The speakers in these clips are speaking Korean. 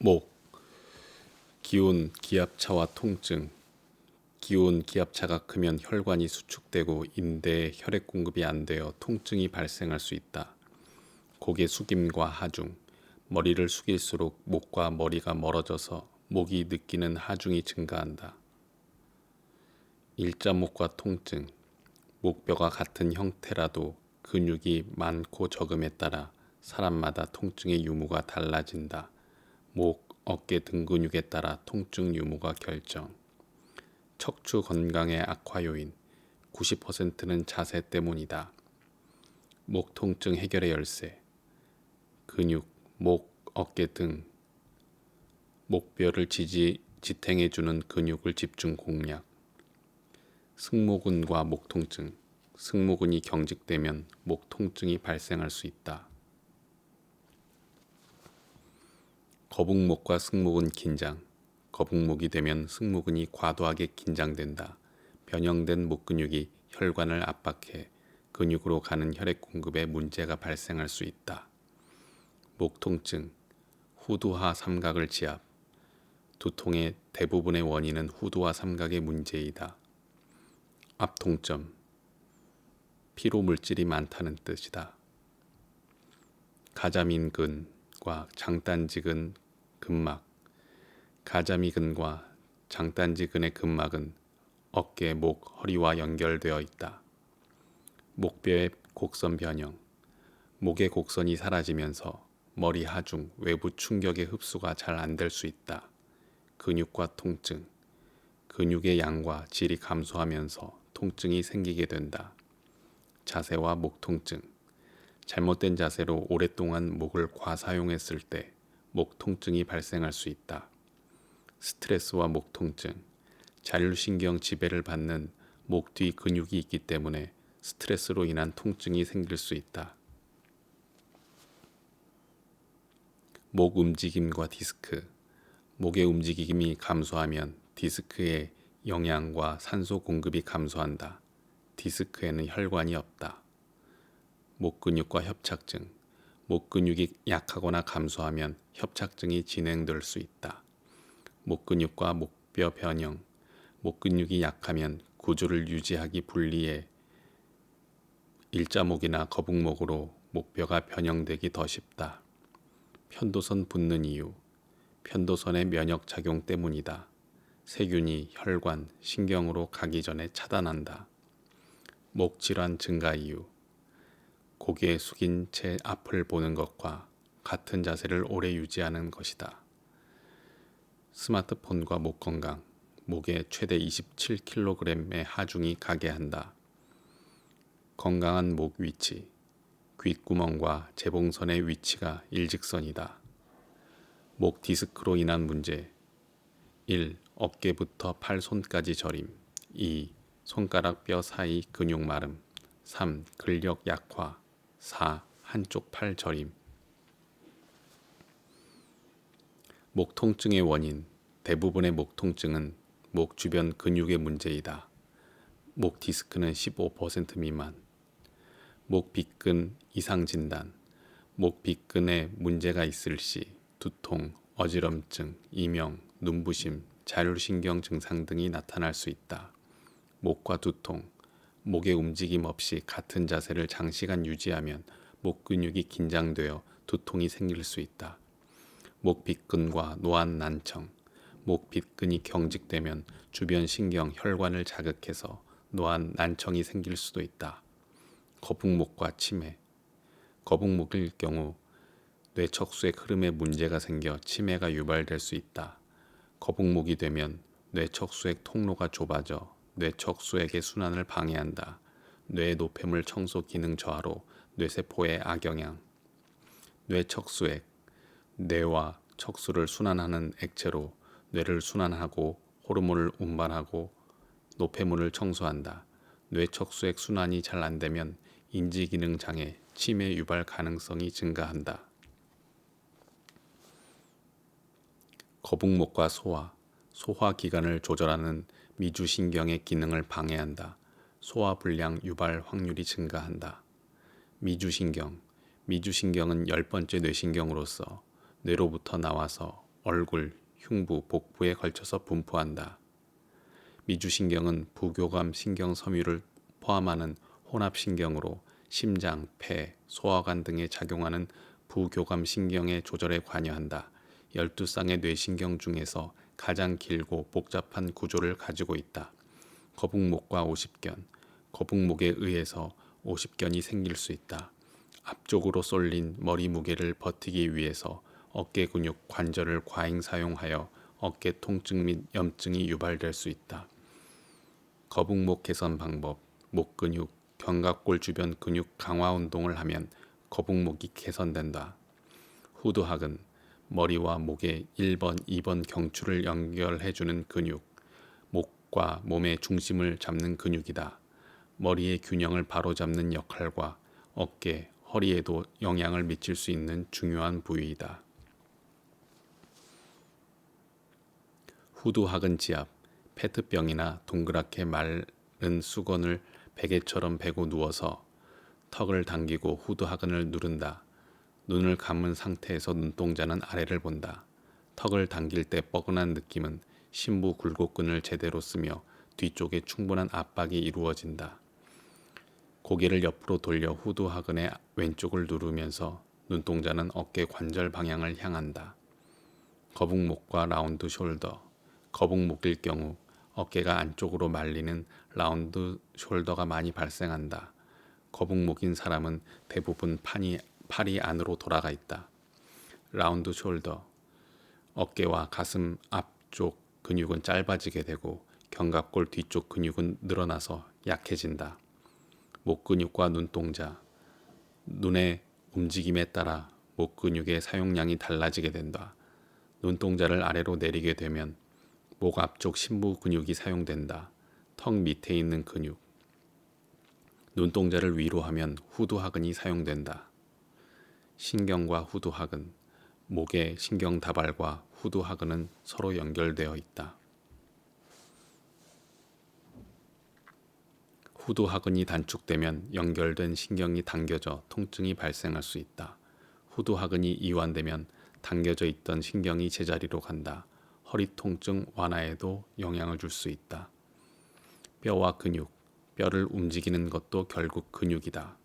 목 기온 기압차와 통증 기온 기압차가 크면 혈관이 수축되고 인대에 혈액 공급이 안 되어 통증이 발생할 수 있다. 고개 숙임과 하중 머리를 숙일수록 목과 머리가 멀어져서 목이 느끼는 하중이 증가한다. 일자목과 통증 목뼈가 같은 형태라도 근육이 많고 적음에 따라 사람마다 통증의 유무가 달라진다. 목, 어깨 등 근육에 따라 통증 유무가 결정. 척추 건강의 악화 요인 90%는 자세 때문이다. 목 통증 해결의 열쇠. 근육, 목, 어깨 등 목뼈를 지지 지탱해 주는 근육을 집중 공략. 승모근과 목 통증. 승모근이 경직되면 목 통증이 발생할 수 있다. 거북목과 승모근 긴장. 거북목이 되면 승모근이 과도하게 긴장된다. 변형된 목 근육이 혈관을 압박해 근육으로 가는 혈액 공급에 문제가 발생할 수 있다. 목 통증, 후두하 삼각을 지압. 두통의 대부분의 원인은 후두와 삼각의 문제이다. 앞통점, 피로 물질이 많다는 뜻이다. 가자민근 과 장단지근 근막, 가자미근과 장단지근의 근막은 어깨, 목, 허리와 연결되어 있다. 목뼈의 곡선 변형, 목의 곡선이 사라지면서 머리 하중 외부 충격의 흡수가 잘 안 될 수 있다. 근육과 통증, 근육의 양과 질이 감소하면서 통증이 생기게 된다. 자세와 목 통증, 잘못된 자세로 오랫동안 목을 과사용했을 때 목 통증이 발생할 수 있다. 스트레스와 목 통증, 자율신경 지배를 받는 목 뒤 근육이 있기 때문에 스트레스로 인한 통증이 생길 수 있다. 목 움직임과 디스크, 목의 움직임이 감소하면 디스크의 영양과 산소 공급이 감소한다. 디스크에는 혈관이 없다. 목 근육과 협착증. 목 근육이 약하거나 감소하면 협착증이 진행될 수 있다. 목 근육과 목뼈 변형. 목 근육이 약하면 구조를 유지하기 불리해 일자목이나 거북목으로 목뼈가 변형되기 더 쉽다. 편도선 붓는 이유. 편도선의 면역 작용 때문이다. 세균이 혈관, 신경으로 가기 전에 차단한다. 목 질환 증가 이유. 고개 숙인 채 앞을 보는 것과 같은 자세를 오래 유지하는 것이다. 스마트폰과 목 건강. 목에 최대 27kg의 하중이 가게 한다. 건강한 목 위치. 귓구멍과 재봉선의 위치가 일직선이다. 목 디스크로 인한 문제. 1. 어깨부터 팔 손까지 저림 2. 손가락 뼈 사이 근육 마름 3. 근력 약화 4. 한쪽 팔 저림 목 통증의 원인 대부분의 목 통증은 목 주변 근육의 문제이다. 목 디스크는 15% 미만 목 빗근 이상 진단 목 빗근에 문제가 있을 시 두통, 어지럼증, 이명, 눈부심, 자율신경 증상 등이 나타날 수 있다. 목과 두통, 목의 움직임 없이 같은 자세를 장시간 유지하면 목 근육이 긴장되어 두통이 생길 수 있다. 목 빗근과 노안 난청, 목 빗근이 경직되면 주변 신경 혈관을 자극해서 노안 난청이 생길 수도 있다. 거북목과 치매, 거북목일 경우 뇌척수의 흐름에 문제가 생겨 치매가 유발될 수 있다. 거북목이 되면 뇌척수액 통로가 좁아져 뇌척수액의 순환을 방해한다. 뇌 노폐물 청소 기능 저하로 뇌세포의 악영향. 뇌척수액, 뇌와 척수를 순환하는 액체로 뇌를 순환하고 호르몬을 운반하고 노폐물을 청소한다. 뇌척수액 순환이 잘 안되면 인지 기능 장애, 치매 유발 가능성이 증가한다. 거북목과 소화, 소화 기관을 조절하는 미주신경의 기능을 방해한다. 소화불량 유발 확률이 증가한다. 미주신경, 미주신경은 열 번째 뇌신경으로서 뇌로부터 나와서 얼굴, 흉부, 복부에 걸쳐서 분포한다. 미주신경은 부교감 신경 섬유를 포함하는 혼합신경으로 심장, 폐, 소화관 등에 작용하는 부교감 신경의 조절에 관여한다. 12쌍의 뇌신경 중에서 가장 길고 복잡한 구조를 가지고 있다. 거북목과 오십견, 거북목에 의해서 오십견이 생길 수 있다. 앞쪽으로 쏠린 머리 무게를 버티기 위해서 어깨 근육 관절을 과잉 사용하여 어깨 통증 및 염증이 유발될 수 있다. 거북목 개선 방법, 목 근육, 견갑골 주변 근육 강화 운동을 하면 거북목이 개선된다. 후두학은 머리와 목의 1번, 2번 경추를 연결해 주는 근육, 목과 몸의 중심을 잡는 근육이다. 머리의 균형을 바로잡는 역할과 어깨, 허리에도 영향을 미칠 수 있는 중요한 부위이다. 후두학은 지압, 페트병이나 동그랗게 마른 수건을 베개처럼 베고 누워서 턱을 당기고 후두하근을 누른다. 눈을 감은 상태에서 눈동자는 아래를 본다. 턱을 당길 때 뻐근한 느낌은 심부 굴곡근을 제대로 쓰며 뒤쪽에 충분한 압박이 이루어진다. 고개를 옆으로 돌려 후두 하근의 왼쪽을 누르면서 눈동자는 어깨 관절 방향을 향한다. 거북목과 라운드 숄더. 거북목일 경우 어깨가 안쪽으로 말리는 라운드 숄더가 많이 발생한다. 거북목인 사람은 대부분 판이, 팔이 안으로 돌아가 있다. 라운드 숄더. 어깨와 가슴 앞쪽 근육은 짧아지게 되고 견갑골 뒤쪽 근육은 늘어나서 약해진다. 목 근육과 눈동자. 눈의 움직임에 따라 목 근육의 사용량이 달라지게 된다. 눈동자를 아래로 내리게 되면 목 앞쪽 심부 근육이 사용된다. 턱 밑에 있는 근육. 눈동자를 위로 하면 후두 하근이 사용된다. 신경과 후두하근. 목의 신경 다발과 후두하근은 서로 연결되어 있다. 후두하근이 단축되면 연결된 신경이 당겨져 통증이 발생할 수 있다. 후두하근이 이완되면 당겨져 있던 신경이 제자리로 간다. 허리 통증 완화에도 영향을 줄 수 있다. 뼈와 근육, 뼈를 움직이는 것도 결국 근육이다.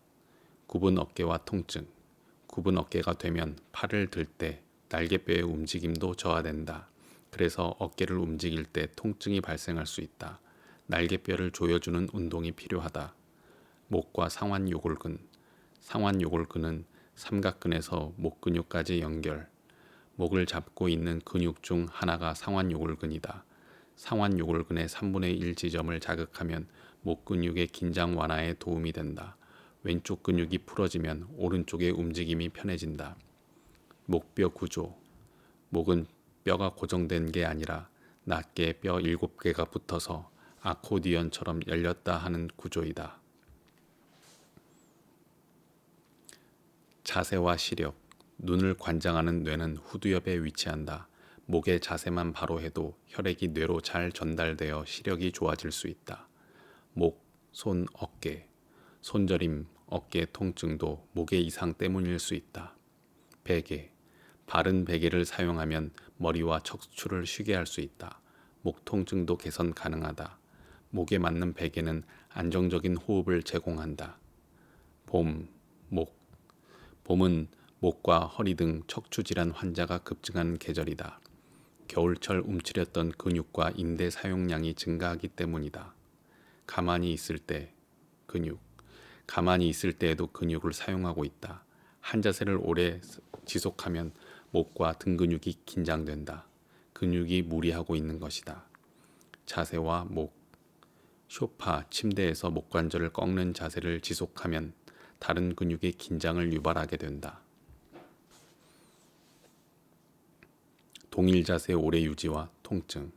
굽은 어깨와 통증, 굽은 어깨가 되면 팔을 들 때 날개뼈의 움직임도 저하된다. 그래서 어깨를 움직일 때 통증이 발생할 수 있다. 날개뼈를 조여주는 운동이 필요하다. 목과 상완 요골근, 상완 요골근은 삼각근에서 목 근육까지 연결, 목을 잡고 있는 근육 중 하나가 상완 요골근이다. 상완 요골근의 3분의 1 지점을 자극하면 목 근육의 긴장 완화에 도움이 된다. 왼쪽 근육이 풀어지면 오른쪽의 움직임이 편해진다. 목뼈 구조. 목은 뼈가 고정된 게 아니라 낮게 뼈 7개가 붙어서 아코디언처럼 열렸다 하는 구조이다. 자세와 시력. 눈을 관장하는 뇌는 후두엽에 위치한다. 목의 자세만 바로 해도 혈액이 뇌로 잘 전달되어 시력이 좋아질 수 있다. 목, 손, 어깨, 손저림, 어깨 통증도 목의 이상 때문일 수 있다. 베개, 바른 베개를 사용하면 머리와 척추를 쉬게 할 수 있다. 목 통증도 개선 가능하다. 목에 맞는 베개는 안정적인 호흡을 제공한다. 봄, 목. 봄은 목과 허리 등 척추 질환 환자가 급증하는 계절이다. 겨울철 움츠렸던 근육과 인대 사용량이 증가하기 때문이다. 가만히 있을 때 근육, 가만히 있을 때에도 근육을 사용하고 있다. 한 자세를 오래 지속하면 목과 등 근육이 긴장된다. 근육이 무리하고 있는 것이다. 자세와 목, 쇼파, 침대에서 목 관절을 꺾는 자세를 지속하면 다른 근육의 긴장을 유발하게 된다. 동일 자세 오래 유지와 통증.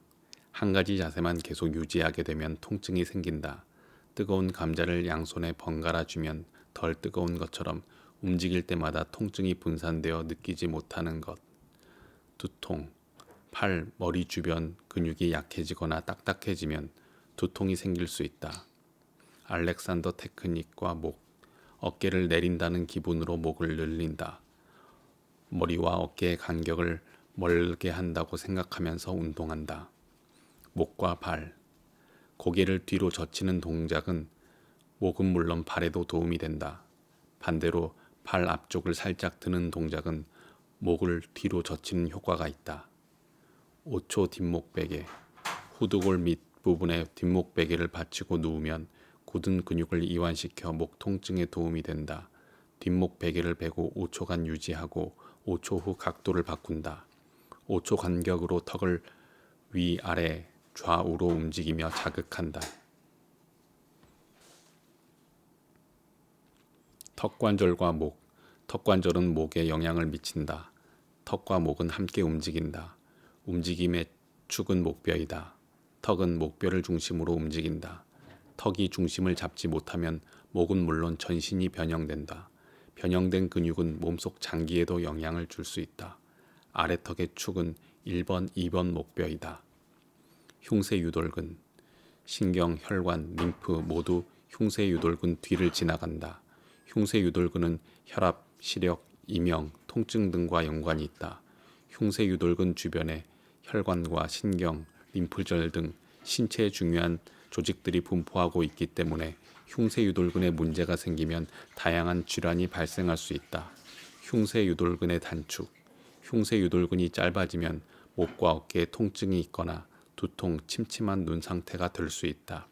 한 가지 자세만 계속 유지하게 되면 통증이 생긴다. 뜨거운 감자를 양손에 번갈아 주면 덜 뜨거운 것처럼 움직일 때마다 통증이 분산되어 느끼지 못하는 것. 두통. 팔, 머리 주변 근육이 약해지거나 딱딱해지면 두통이 생길 수 있다. 알렉산더 테크닉과 목. 어깨를 내린다는 기분으로 목을 늘린다. 머리와 어깨의 간격을 멀게 한다고 생각하면서 운동한다. 목과 발, 고개를 뒤로 젖히는 동작은 목은 물론 발에도 도움이 된다. 반대로 발 앞쪽을 살짝 드는 동작은 목을 뒤로 젖히는 효과가 있다. 5초 뒷목 베개, 후두골 밑부분에 뒷목 베개를 받치고 누우면 굳은 근육을 이완시켜 목 통증에 도움이 된다. 뒷목 베개를 베고 5초간 유지하고 5초 후 각도를 바꾼다. 5초 간격으로 턱을 위 아래 좌우로 움직이며 자극한다. 턱관절과 목, 턱관절은 목에 영향을 미친다. 턱과 목은 함께 움직인다. 움직임의 축은 목뼈이다. 턱은 목뼈를 중심으로 움직인다. 턱이 중심을 잡지 못하면 목은 물론 전신이 변형된다. 변형된 근육은 몸속 장기에도 영향을 줄 수 있다. 아래턱의 축은 1번, 2번 목뼈이다. 흉쇄 유돌근, 신경, 혈관, 림프 모두 흉쇄 유돌근 뒤를 지나간다. 흉쇄 유돌근은 혈압, 시력, 이명, 통증 등과 연관이 있다. 흉쇄 유돌근 주변에 혈관과 신경, 림프절 등 신체에 중요한 조직들이 분포하고 있기 때문에 흉쇄 유돌근에 문제가 생기면 다양한 질환이 발생할 수 있다. 흉쇄 유돌근의 단축. 흉쇄 유돌근이 짧아지면 목과 어깨에 통증이 있거나 두통, 침침한 눈 상태가 될수 있다.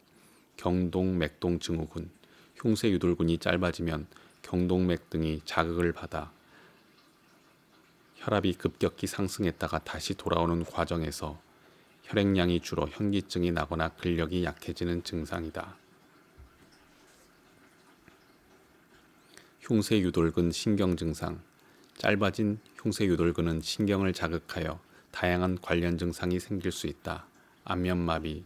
경동 맥동 증후군. 흉쇄 유돌근이 짧아지면 경동맥 등이 자극을 받아 혈압이 급격히 상승했다가 다시 돌아오는 과정에서 혈액량이 줄어 현기증이 나거나 근력이 약해지는 증상이다. 흉쇄 유돌근 신경 증상 짧아진 흉쇄 유돌근은 신경을 자극하여 다양한 관련 증상이 생길 수 있다. 안면마비,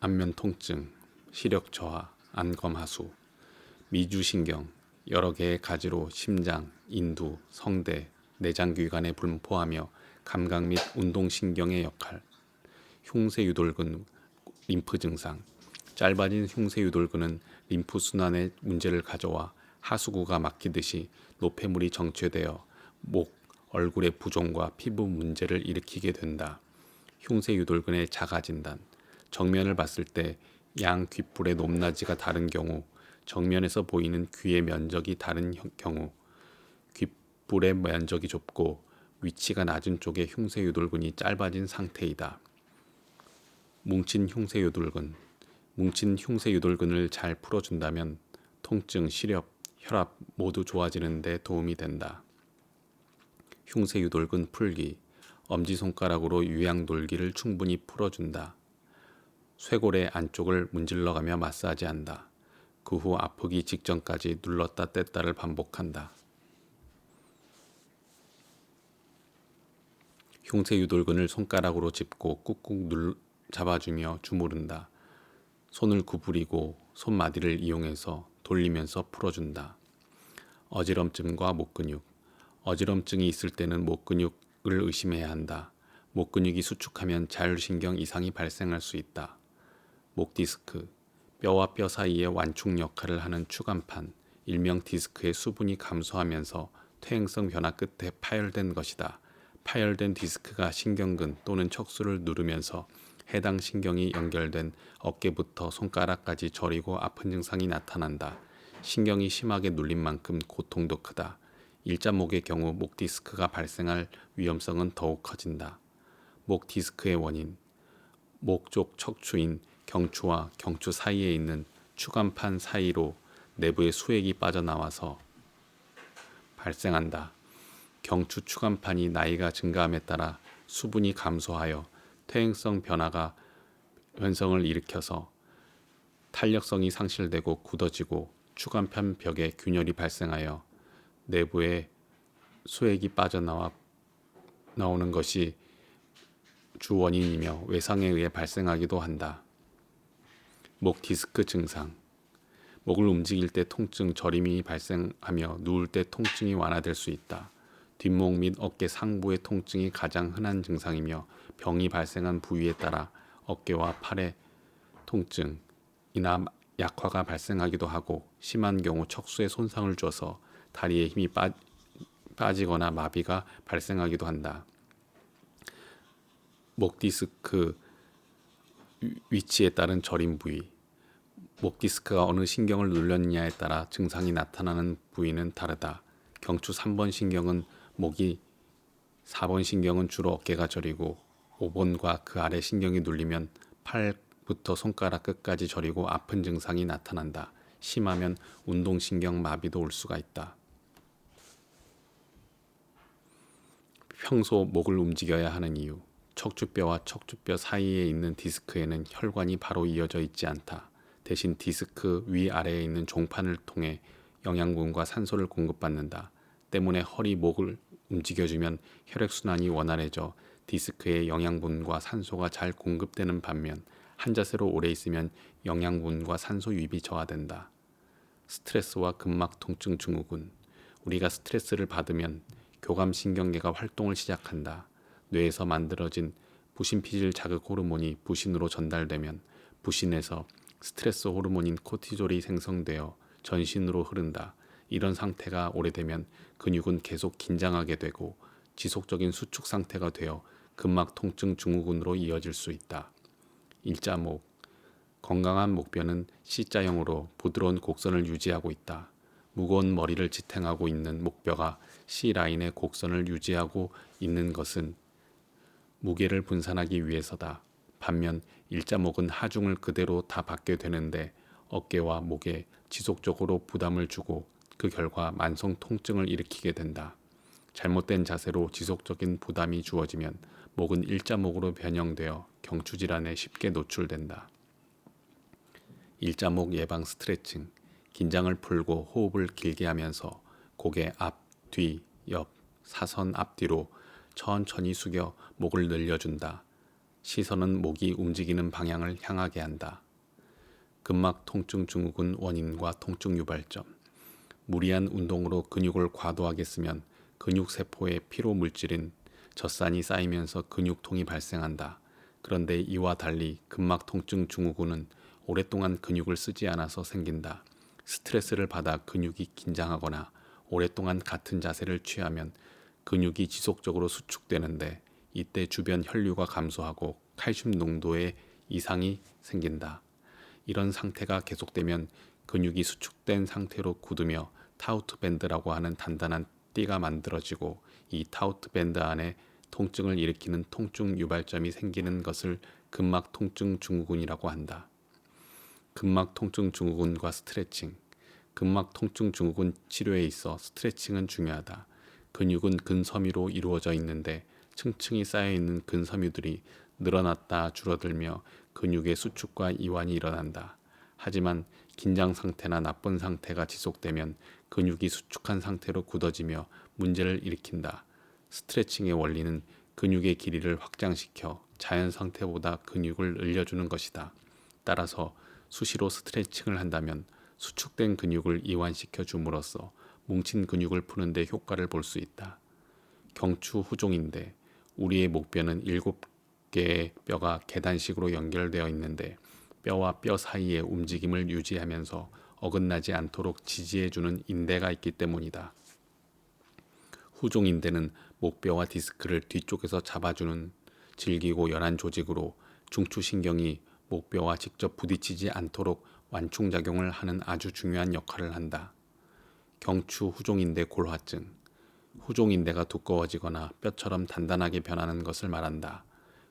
안면 통증, 시력 저하, 안검 하수, 미주신경, 여러 개의 가지로 심장, 인두, 성대, 내장기관에 분포하며 감각 및 운동신경의 역할, 흉쇄유돌근, 림프 증상, 짧아진 흉쇄유돌근은 림프 순환에 문제를 가져와 하수구가 막히듯이 노폐물이 정체되어 목, 얼굴의 부종과 피부 문제를 일으키게 된다. 흉쇄유돌근의 자가진단, 정면을 봤을 때 양 귓불의 높낮이가 다른 경우 정면에서 보이는 귀의 면적이 다른 경우 귓불의 면적이 좁고 위치가 낮은 쪽의 흉쇄유돌근이 짧아진 상태이다. 뭉친 흉쇄유돌근 뭉친 흉쇄유돌근을 잘 풀어준다면 통증, 시력, 혈압 모두 좋아지는 데 도움이 된다. 흉쇄유돌근 풀기 엄지손가락으로 유양돌기를 충분히 풀어준다. 쇄골의 안쪽을 문질러가며 마사지한다. 그 후 아프기 직전까지 눌렀다 뗐다를 반복한다. 흉쇄 유돌근을 손가락으로 짚고 꾹꾹 눌, 잡아주며 주무른다. 손을 구부리고 손마디를 이용해서 돌리면서 풀어준다. 어지럼증과 목 근육. 어지럼증이 있을 때는 목 근육 을 의심해야 한다. 목 근육이 수축하면 자율신경 이상이 발생할 수 있다. 목 디스크. 뼈와 뼈 사이의 완충 역할을 하는 추간판, 일명 디스크의 수분이 감소하면서 퇴행성 변화 끝에 파열된 것이다. 파열된 디스크가 신경근 또는 척수를 누르면서 해당 신경이 연결된 어깨부터 손가락까지 저리고 아픈 증상이 나타난다. 신경이 심하게 눌린 만큼 고통도 크다. 일자목의 경우 목 디스크가 발생할 위험성은 더욱 커진다. 목 디스크의 원인 목 쪽 척추인 경추와 경추 사이에 있는 추간판 사이로 내부의 수액이 빠져나와서 발생한다. 경추 추간판이 나이가 증가함에 따라 수분이 감소하여 퇴행성 변화가 변성을 일으켜서 탄력성이 상실되고 굳어지고 추간판 벽에 균열이 발생하여 내부에 수액이 빠져나와 나오는 것이 주 원인이며 외상에 의해 발생하기도 한다. 목 디스크 증상 목을 움직일 때 통증, 저림이 발생하며 누울 때 통증이 완화될 수 있다. 뒷목 및 어깨 상부의 통증이 가장 흔한 증상이며 병이 발생한 부위에 따라 어깨와 팔의 통증이나 약화가 발생하기도 하고 심한 경우 척수에 손상을 줘서 다리에 힘이 빠, 빠지거나 마비가 발생하기도 한다. 목 디스크 위치에 따른 저림 부위 목 디스크가 어느 신경을 눌렸느냐에 따라 증상이 나타나는 부위는 다르다. 경추 3번 신경은 목이 4번 신경은 주로 어깨가 저리고 5번과 그 아래 신경이 눌리면 팔부터 손가락 끝까지 저리고 아픈 증상이 나타난다. 심하면 운동신경 마비도 올 수가 있다. 평소 목을 움직여야 하는 이유. 척추뼈와 척추뼈 사이에 있는 디스크에는 혈관이 바로 이어져 있지 않다. 대신 디스크 위아래에 있는 종판을 통해 영양분과 산소를 공급받는다. 때문에 허리 목을 움직여주면 혈액순환이 원활해져 디스크에 영양분과 산소가 잘 공급되는 반면 한 자세로 오래 있으면 영양분과 산소 유입이 저하된다. 스트레스와 근막 통증 증후군 우리가 스트레스를 받으면 교감신경계가 활동을 시작한다. 뇌에서 만들어진 부신피질 자극 호르몬이 부신으로 전달되면 부신에서 스트레스 호르몬인 코티졸이 생성되어 전신으로 흐른다. 이런 상태가 오래되면 근육은 계속 긴장하게 되고 지속적인 수축 상태가 되어 근막 통증 증후군으로 이어질 수 있다. 일자목 건강한 목뼈는 C자형으로 부드러운 곡선을 유지하고 있다. 무거운 머리를 지탱하고 있는 목뼈가 C라인의 곡선을 유지하고 있는 것은 무게를 분산하기 위해서다. 반면 일자목은 하중을 그대로 다 받게 되는데 어깨와 목에 지속적으로 부담을 주고 그 결과 만성 통증을 일으키게 된다. 잘못된 자세로 지속적인 부담이 주어지면 목은 일자목으로 변형되어 경추 질환에 쉽게 노출된다. 일자목 예방 스트레칭, 긴장을 풀고 호흡을 길게 하면서 고개 앞, 뒤, 옆, 사선 앞뒤로 천천히 숙여 목을 늘려준다. 시선은 목이 움직이는 방향을 향하게 한다. 근막 통증 증후군 원인과 통증 유발점. 무리한 운동으로 근육을 과도하게 쓰면 근육 세포의 피로 물질인 젖산이 쌓이면서 근육통이 발생한다. 그런데 이와 달리 근막 통증 증후군은 오랫동안 근육을 쓰지 않아서 생긴다. 스트레스를 받아 근육이 긴장하거나 오랫동안 같은 자세를 취하면 근육이 지속적으로 수축되는데 이때 주변 혈류가 감소하고 칼슘 농도에 이상이 생긴다. 이런 상태가 계속되면 근육이 수축된 상태로 굳으며 타우트 밴드라고 하는 단단한 띠가 만들어지고 이 타우트 밴드 안에 통증을 일으키는 통증 유발점이 생기는 것을 근막 통증 증후군이라고 한다. 근막 통증 증후군과 스트레칭. 근막 통증 증후군 치료에 있어 스트레칭은 중요하다. 근육은 근섬유로 이루어져 있는데 층층이 쌓여 있는 근섬유들이 늘어났다 줄어들며 근육의 수축과 이완이 일어난다. 하지만 긴장 상태나 나쁜 상태가 지속되면 근육이 수축한 상태로 굳어지며 문제를 일으킨다. 스트레칭의 원리는 근육의 길이를 확장시켜 자연 상태보다 근육을 늘려주는 것이다. 따라서 수시로 스트레칭을 한다면 수축된 근육을 이완시켜 줌으로써 뭉친 근육을 푸는 데 효과를 볼 수 있다. 경추 후종인데 우리의 목뼈는 일곱 개의 뼈가 계단식으로 연결되어 있는데 뼈와 뼈 사이의 움직임을 유지하면서 어긋나지 않도록 지지해주는 인대가 있기 때문이다. 후종 인대는 목뼈와 디스크를 뒤쪽에서 잡아주는 질기고 연한 조직으로 중추신경이 목뼈와 직접 부딪히지 않도록 완충작용을 하는 아주 중요한 역할을 한다. 경추 후종인대 골화증 후종인대가 두꺼워지거나 뼈처럼 단단하게 변하는 것을 말한다.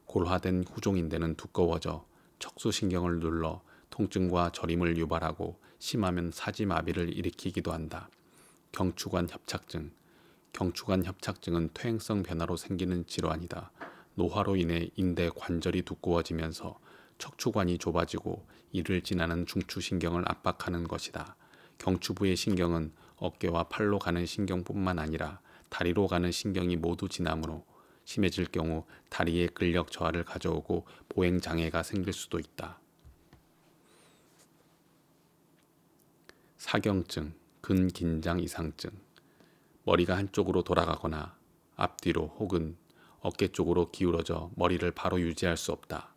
골화된 후종인대는 두꺼워져 척수신경을 눌러 통증과 저림을 유발하고 심하면 사지마비를 일으키기도 한다. 경추관 협착증 경추관 협착증은 퇴행성 변화로 생기는 질환이다. 노화로 인해 인대 관절이 두꺼워지면서 척추관이 좁아지고 이를 지나는 중추신경을 압박하는 것이다. 경추부의 신경은 어깨와 팔로 가는 신경뿐만 아니라 다리로 가는 신경이 모두 지나므로 심해질 경우 다리의 근력 저하를 가져오고 보행 장애가 생길 수도 있다. 사경증, 근긴장 이상증, 머리가 한쪽으로 돌아가거나 앞뒤로 혹은 어깨 쪽으로 기울어져 머리를 바로 유지할 수 없다.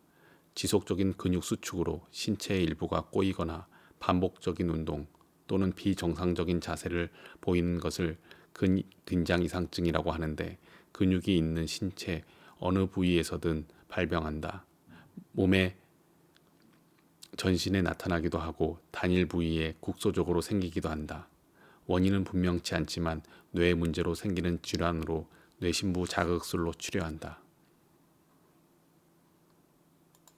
지속적인 근육 수축으로 신체의 일부가 꼬이거나 반복적인 운동 또는 비정상적인 자세를 보이는 것을 근, 근장 이상증이라고 하는데 근육이 있는 신체 어느 부위에서든 발병한다. 몸의 전신에 나타나기도 하고 단일 부위에 국소적으로 생기기도 한다. 원인은 분명치 않지만 뇌 문제로 생기는 질환으로 뇌신부 자극술로 치료한다.